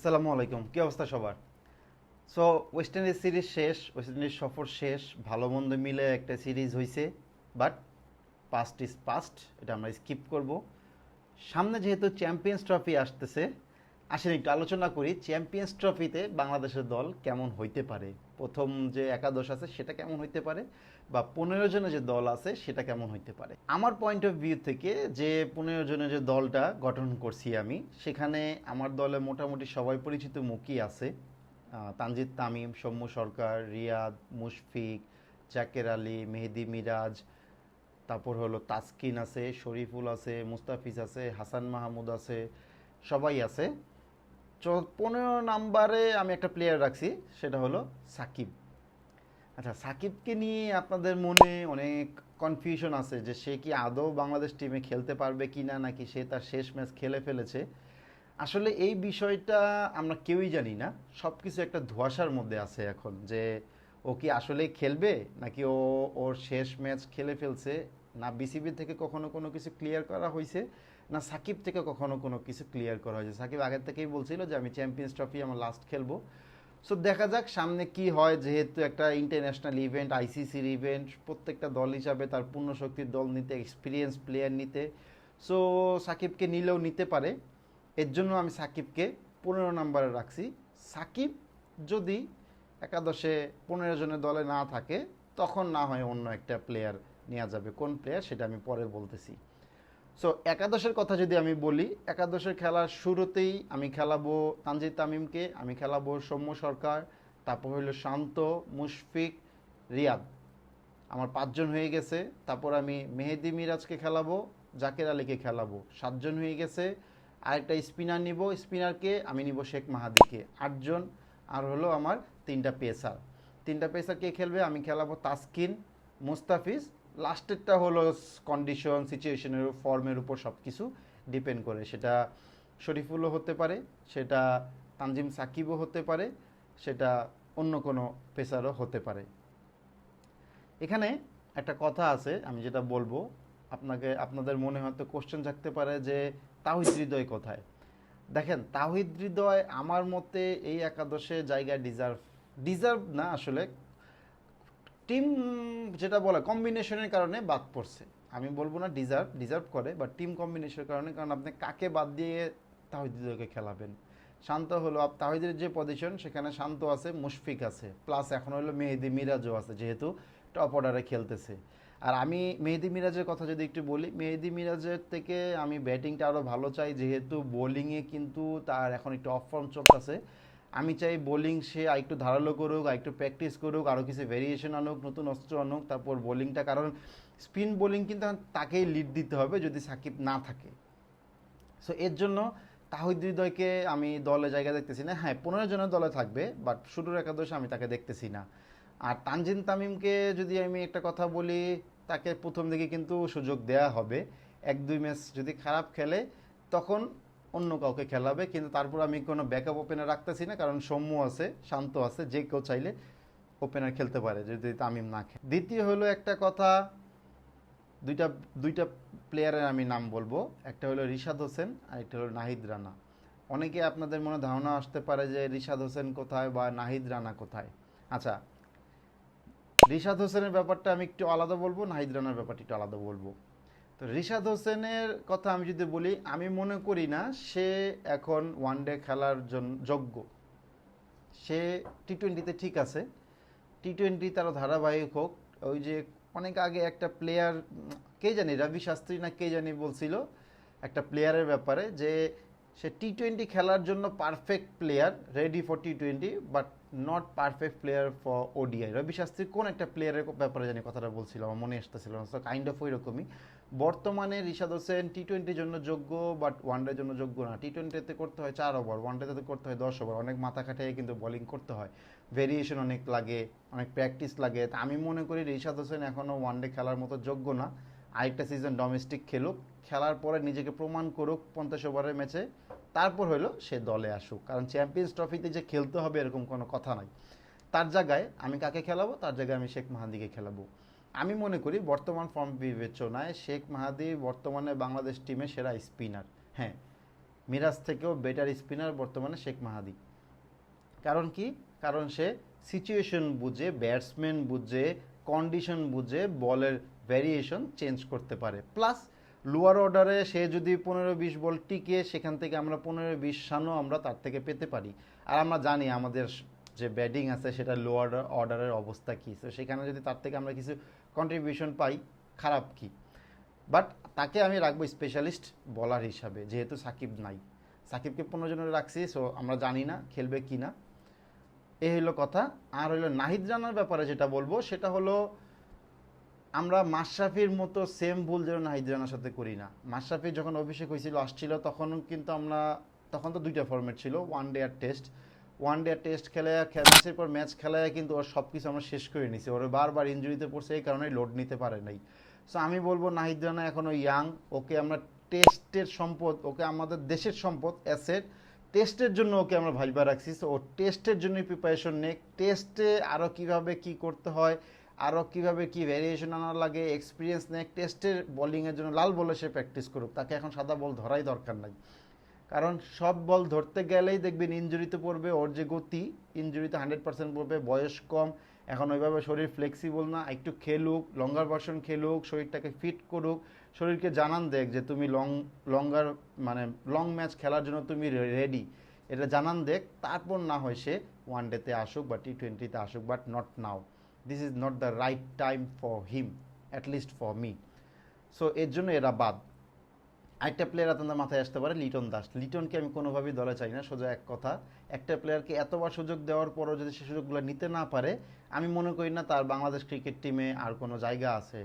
আসসালামু আলাইকুম, কি অবস্থা সবার? সো ওয়েস্ট ইন্ডিজ সিরিজ শেষ ওয়েস্ট ইন্ডিজ সফর শেষ, ভালো মন্দ মিলে একটা সিরিজ হয়েছে বাট পাস্ট ইজ পাস্ট এটা আমরা স্কিপ করব। সামনে যেহেতু চ্যাম্পিয়ন্স ট্রফি আসতেছে আসেন, একটু আলোচনা করি চ্যাম্পিয়ন্স ট্রফিতে বাংলাদেশের দল কেমন হইতে পারে? প্রথম যে একাদশ আছে, সেটা কেমন হইতে পারে? বা পনেরো জনের যে দল আছে, সেটা কেমন হইতে পারে? আমার পয়েন্ট অফ ভিউ থেকে যে পনেরো জনের যে দলটা গঠন করছি আমি, সেখানে আমার দলে মোটামুটি সবাই পরিচিত মুখই আছে। তানজিদ তামিম, সৌম্য সরকার, রিয়াদ, মুশফিক, জাকের আলী, মেহেদি মিরাজ, তারপর হলো তাসকিন আছে, শরীফুল আছে, মুস্তাফিজ আছে, হাসান মাহমুদ আছে, সবাই আছে। পনেরো নাম্বারে আমি একটা প্লেয়ার রাখছি, সেটা হলো সাকিব। আচ্ছা সাকিবকে নিয়ে আপনাদের মনে অনেক কনফিউশন আছে যে সে কি আদৌ বাংলাদেশ টিমে খেলতে পারবে কি না নাকি সে তার শেষ ম্যাচ খেলে ফেলেছে? আসলে এই বিষয়টা আমরা কেউই জানি না। সব কিছু একটা ধোঁয়াশার মধ্যে আছে এখন যে ও কি আসলেই খেলবে, নাকি ও, ওর শেষ ম্যাচ খেলে ফেলছে, না বিসিবি থেকে কখনো কোনো কিছু ক্লিয়ার করা হয়েছে না, সাকিব থেকে কখনো কোনো কিছু ক্লিয়ার করা হয়েছে সাকিব আগের থেকেই বলছিল যে, আমি চ্যাম্পিয়ন্স ট্রফি আমার লাস্ট খেলব। সো দেখা যাক সামনে কি হয়, যেহেতু একটা ইন্টারন্যাশনাল ইভেন্ট আইসিসির ইভেন্ট প্রত্যেকটা দল হিসাবে তার পূর্ণ শক্তির দল নিতে এক্সপিরিয়েন্স প্লেয়ার নিতে। সো সাকিবকে নিলেও নিতে পারে। এর জন্য আমি সাকিবকে পনেরো নম্বরে রাখছি। সাকিব যদি একাদশে পনেরো জনের দলে না থাকে, তখন না হয় অন্য একটা প্লেয়ার নেওয়া যাবে। কোন প্লেয়ার সেটা আমি পরে বলতেছি। সো একাদশের কথা যদি আমি বলি, একাদশের খেলার শুরুতেই আমি খেলাবো তানজিদ তামিমকে, আমি খেলাবো সৌম্য সরকার, তারপর হইল শান্ত, মুশফিক, রিয়াদ। আমার পাঁচজন হয়ে গেছে, তারপর আমি মেহেদি মিরাজকে খেলাবো, জাকের আলীকে খেলাবো। সাতজন হয়ে গেছে, আরেকটা স্পিনার নিব, স্পিনারকে আমি নিব শেখ মাহাদিকে। আটজন, আর হলো আমার তিনটা পেসার। তিনটা পেসার কে খেলবে? আমি খেলাবো তাসকিন, মুস্তাফিজ লাস্টেরটা হলো কন্ডিশন সিচুয়েশনের ফর্মের উপর সব কিছু ডিপেন্ড করে। সেটা শরীফুলও হতে পারে, সেটা তানজিম সাকিবও হতে পারে, সেটা অন্য কোনো পেসারও হতে পারে। এখানে একটা কথা আছে, আমি যেটা বলব, আপনাকে, আপনাদের মনে হয়তো কোশ্চেন থাকতে পারে যে তাহিদ হৃদয় কোথায়? দেখেন তাহিদ হৃদয় আমার মতে এই একাদশে জায়গায় ডিজার্ভ ডিজার্ভ না আসলে টিম, যেটা বলে কম্বিনেশনের কারণে বাদ পড়ছে। আমি বলব না ডিজার্ভ ডিজার্ভ করে বা টিম কম্বিনেশনের কারণে, কারণ আপনি কাকে বাদ দিয়ে তাহিদ খেলাবেন? শান্ত হলো তাহিদের যে পজিশন সেখানে শান্ত আছে, মুশফিক আছে। প্লাস এখন হলো মেহেদি মিরাজও আছে, যেহেতু টপ অর্ডারে খেলতেছে। আর আমি মেহেদি মিরাজের কথা যদি একটু বলি, মেহেদি মিরাজের থেকে আমি ব্যাটিংটা আরও ভালো চাই, যেহেতু বোলিংয়ে কিন্তু তার এখন একটু অফ ফর্ম চলতেছে আমি চাই বোলিং সে আর একটু ধারালো করুক আর একটু প্র্যাকটিস করুক আরও কিছু ভেরিয়েশন আনুক, নতুন অস্ত্র আনুক, তারপর বোলিংটা কারণ স্পিন বোলিং কিন্তু তাকেই লিড দিতে হবে যদি সাকিব না থাকে। সো এর জন্য তাহিদ হৃদয়কে আমি দলে জায়গা দেখতেছি না। হ্যাঁ পনেরো জনের দলে থাকবে বাট শুরুর একাদশে আমি তাকে দেখতেছি না। আর তানজিন তামিমকে যদি আমি একটা কথা বলি, তাকে প্রথম দিকে কিন্তু সুযোগ দেয়া হবে। এক, দুই ম্যাচ যদি খারাপ খেলে, তখন অন্য কাউকে খেলাবে, কিন্তু তারপর আমি কোনো ব্যাকআপ ওপেনার রাখতেছি না, কারণ সৌম্য আছে, শান্ত আছে, যে কেউ চাইলে ওপেনার খেলতে পারে যদি তামিম না খেলে। দ্বিতীয় হলো একটা কথা, দুইটা দুইটা প্লেয়ারের আমি নাম বলব। একটা হলো রিশাদ হোসেন, আর একটা হলো নাহিদ রানা। অনেকে আপনাদের মনে ধারণা আসতে পারে যে রিশাদ হোসেন কোথায় বা নাহিদ রানা কোথায়। আচ্ছা রিশাদ হোসেনের ব্যাপারটা আমি একটু আলাদা বলব, নাহিদ রানার ব্যাপারটা একটু আলাদা বলব। তো রিশাদ হোসেনের কথা আমি যদি বলি, আমি মনে করি না সে এখন ওয়ান ডে খেলার জন্য যোগ্য। সে টি টোয়েন্টিতে ঠিক আছে। টি টোয়েন্টি তারও ধারাবাহিক হোক, ওই যে অনেক আগে একটা প্লেয়ার কে জানি, রবি শাস্ত্রী না কে জানি বলছিল, একটা প্লেয়ারের ব্যাপারে যে সে টি টোয়েন্টি খেলার জন্য perfect player ready for T twenty but not perfect player for ODI Ravi Shastri কোন একটা প্লেয়ারের ব্যাপারে জানি কথাটা বলছিল, আমার মনে আসতেছিল কাইন্ড অফ ওই রকমই বর্তমানে রিশাদ হোসেন টি টোয়েন্টির জন্য যোগ্য বাট ওয়ানডের জন্য যোগ্য না। টি টোয়েন্টিতে করতে হয় চার ওভার ওয়ানডেতে করতে হয় দশ ওভার অনেক মাথা খাটিয়ে কিন্তু বোলিং করতে হয়। ভেরিয়েশন অনেক লাগে, অনেক প্র্যাকটিস লাগে। তা আমি মনে করি রিশাদ হোসেন এখনও ওয়ানডে খেলার মতো যোগ্য না। আরেকটা সিজন ডোমেস্টিক খেলুক, খেলার পরে নিজেকে প্রমাণ করুক পঞ্চাশ ওভারের ম্যাচে তারপর হলো সে দলে আসুক। কারণ চ্যাম্পিয়ন্স ট্রফিতে যে খেলতে হবে এরকম কোনো কথা নাই। তার জায়গায় আমি কাকে খেলাবো? তার জায়গায় আমি শেখ মাহাদিকে খেলাবো। আমি মনে করি বর্তমান ফর্ম বিবেচনায় শেখ মাহাদি বর্তমানে বাংলাদেশ টিমে সেরা স্পিনার হ্যাঁ মিরাজ থেকেও বেটার স্পিনার বর্তমানে শেখ মাহাদি। কারণ কি? কারণ সে সিচুয়েশন বুঝে ব্যাটসম্যান বুঝে কন্ডিশন বুঝে, বলের ভ্যারিয়েশন চেঞ্জ করতে পারে। প্লাস লোয়ার অর্ডারে সে যদি পনেরো বিশ বল টিকে, সেখান থেকে আমরা পনেরো বিশ রানও আমরা তার থেকে পেতে পারি। আর আমরা জানি আমাদের যে ব্যাটিং আছে, সেটা লোয়ার অর্ডারের অবস্থা কী? তো সেখানে যদি তার থেকে আমরা কিছু কন্ট্রিবিউশন পাই, খারাপ কি? বাট তাকে আমি রাখব স্পেশালিস্ট বলার হিসাবে, যেহেতু সাকিব নাই। সাকিবকে পনেরো জনের রাখছি সো আমরা জানি না, খেলবে কি না। এই হলো কথা। আর হলো নাহিদ রানার ব্যাপারে যেটা বলব, সেটা হলো আমরা মাশরাফির মতো সেম ভুল যেন নাহিদ রানার সাথে করি না। মাশরাফি যখন অভিষেক হয়েছিল, আসছিল, তখন কিন্তু আমরা, তখন তো দুইটা ফর্মেট ছিল ওয়ান ডে আর টেস্ট ওয়ান ডে টেস্ট খেলে ম্যাচের পর ম্যাচ খেলায় কিন্তু ওর সব কিছু আমরা শেষ করে নিছি। ওর বারবার ইঞ্জুরিতে পড়ছে, এই কারণে লোড নিতে পারে নাই। সো আমি বলব নাহিদ রানা এখনও ইয়াং ওকে আমরা টেস্টের সম্পদ, ওকে আমাদের দেশের সম্পদ অ্যাসেট টেস্টের জন্য ওকে আমরা ভাইবা রাখছি। সো ও টেস্টের জন্য প্রিপারেশন নেক। টেস্টে আরও কীভাবে কি করতে হয় আরও কীভাবে কি ভ্যারিয়েশন আনা লাগে এক্সপিরিয়েন্স নেক। টেস্টের বোলিংয়ের জন্য লাল বলে সে প্র্যাকটিস করুক। তাকে এখন সাদা বল ধরাই দরকার নাই। কারণ সব বল ধরতে গেলেই দেখবেন ইঞ্জুরিতে পড়বে, ওর যে গতি ইঞ্জুরিতে হান্ড্রেড পার্সেন্ট পড়বে, বয়স কম। এখন ওইভাবে শরীর ফ্লেক্সিবল না, একটু খেলুক লঙ্গার ভার্সন খেলুক, শরীরটাকে ফিট করুক, শরীরকে জানান দেখ যে তুমি লং লঙ্গার মানে লং ম্যাচ খেলার জন্য তুমি রেডি এটা জানান দেখ, তারপর না হয় সে ওয়ান ডেতে আসুক বা টি টোয়েন্টিতে আসুক but not now this is not the right time for him at least for me so এর জন্য এরা বাদ। আরেকটা প্লেয়ার আপনাদের মাথায় আসতে পারে, লিটন দাস। লিটনকে আমি কোনোভাবেই দলে চাই না, সোজা এক কথা। একটা প্লেয়ারকে এতবার সুযোগ দেওয়ার পরও যদি সে সুযোগগুলো নিতে না পারে, আমি মনে করি না তার বাংলাদেশ ক্রিকেট টিমে আর কোনো জায়গা আছে।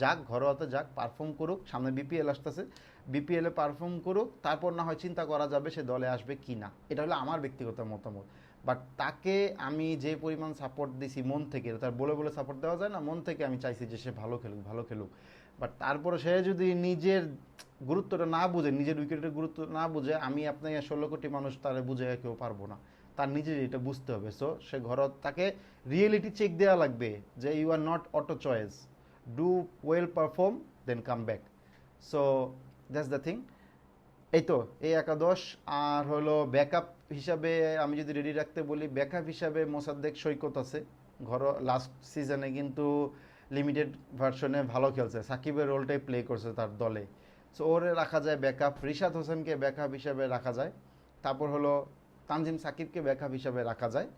যাক, ঘরোয়াতে যাক পারফর্ম করুক, সামনে বিপিএল আসতেছে। বিপিএলে পারফর্ম করুক, তারপর না হয় চিন্তা করা যাবে সে দলে আসবে কি না এটা হলো আমার ব্যক্তিগত মতামত। বাট তাকে আমি যে পরিমাণ সাপোর্ট দিছি মন থেকে, তার বলে বলে সাপোর্ট দেওয়া যায় না, মন থেকে আমি চাইছি যে সে ভালো খেলুক ভালো খেলুক। বাট তারপরে সে যদি নিজের গুরুত্বটা না বুঝে, নিজের উইকেটের গুরুত্ব না বুঝে, আমি আপনাকে ষোলো কোটি মানুষ তারে বুঝে কেউ পারব না। তার নিজের এটা বুঝতে হবে। সো সে ঘর, তাকে রিয়েলিটি চেক দেওয়া লাগবে যে you are not auto choice do well perform then come back so that's the thing এই তো, এই একাদশ, আর হলো ব্যাকআপ হিসাবে আমি যদি রেডি রাখতে বলি ব্যাকআপ হিসাবে মোসাদ্দেক সৈকত আছে। ঘর লাস্ট সিজনে কিন্তু লিমিটেড ভার্সনে ভালো খেলছে। সাকিবের রোলটাই প্লে করছে তার দলে। সো ওরে রাখা যায় ব্যাকআপ রিশাদ হোসেনকে ব্যাকআপ হিসাবে রাখা যায়। তারপর হলো তানজিম সাকিবকে ব্যাকআপ হিসাবে রাখা যায়।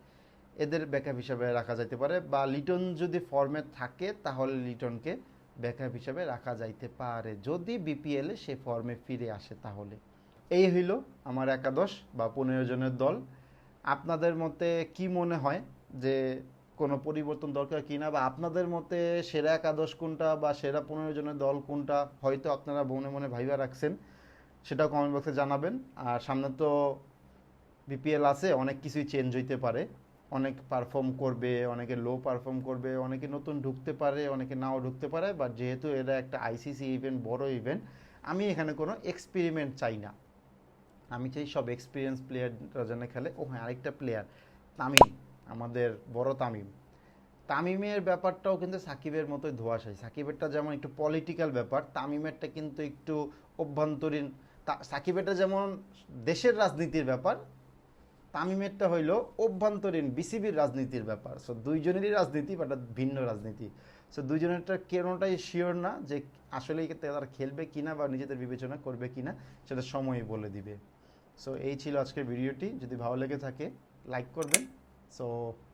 এদের ব্যাকআপ হিসাবে রাখা যাইতে পারে। বা লিটন যদি ফর্মে থাকে, তাহলে লিটনকে ব্যাকআপ হিসাবে রাখা যাইতে পারে। যদি বিপিএলে সে ফর্মে ফিরে আসে তাহলে। এই হইল আমার একাদশ বা পনেরো জনের দল। আপনাদের মতে কি মনে হয় যে কোনো পরিবর্তন দরকার কি না বা আপনাদের মতে সেরা একাদশ কোনটা বা সেরা পনেরো জনের দল কোনটা হয়তো আপনারা মনে মনে ভাইবা রাখছেন, সেটাও কমেন্ট বক্সে জানাবেন। আর সামনে তো বিপিএল আছে, অনেক কিছুই চেঞ্জ হইতে পারে। অনেক পারফর্ম করবে, অনেকে লো পারফর্ম করবে, অনেকে নতুন ঢুকতে পারে, অনেকে নাও ঢুকতে পারে বাট যেহেতু এটা একটা আইসিসি ইভেন্ট বড় ইভেন্ট আমি এখানে কোনো এক্সপেরিমেন্ট চাই না। আমি চাই সব এক্সপিরিয়েন্স প্লেয়াররা যেন খেলে। ও হ্যাঁ আরেকটা প্লেয়ার তামিম, আমাদের বড় তামিম। তামিমের ব্যাপারটাও কিন্তু সাকিবের মতোই ধোয়াশাই সাকিবেরটা যেমন একটু পলিটিক্যাল ব্যাপার, তামিমেরটা কিন্তু একটু অভ্যন্তরীণ। সাকিবেরটা যেমন দেশের রাজনীতির ব্যাপার তামিমেরটা হইল অভ্যন্তরীণ বিসিবির রাজনীতির ব্যাপার। সো দুইজনেরই রাজনীতি বাট ভিন্ন রাজনীতি। সো দুইজনেরটা কেনটাই শিওর না যে আসলেই তারা খেলবে কিনা বা নিজেদের বিবেচনা করবে কিনা, সেটা সময়ই বলে দিবে। সো এই ছিল আজকের ভিডিওটি। যদি ভালো লেগে থাকে লাইক করবেন। সো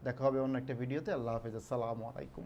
দেখা হবে অন্য একটা ভিডিওতে। আল্লাহ হাফিজ। আসসালামু আলাইকুম।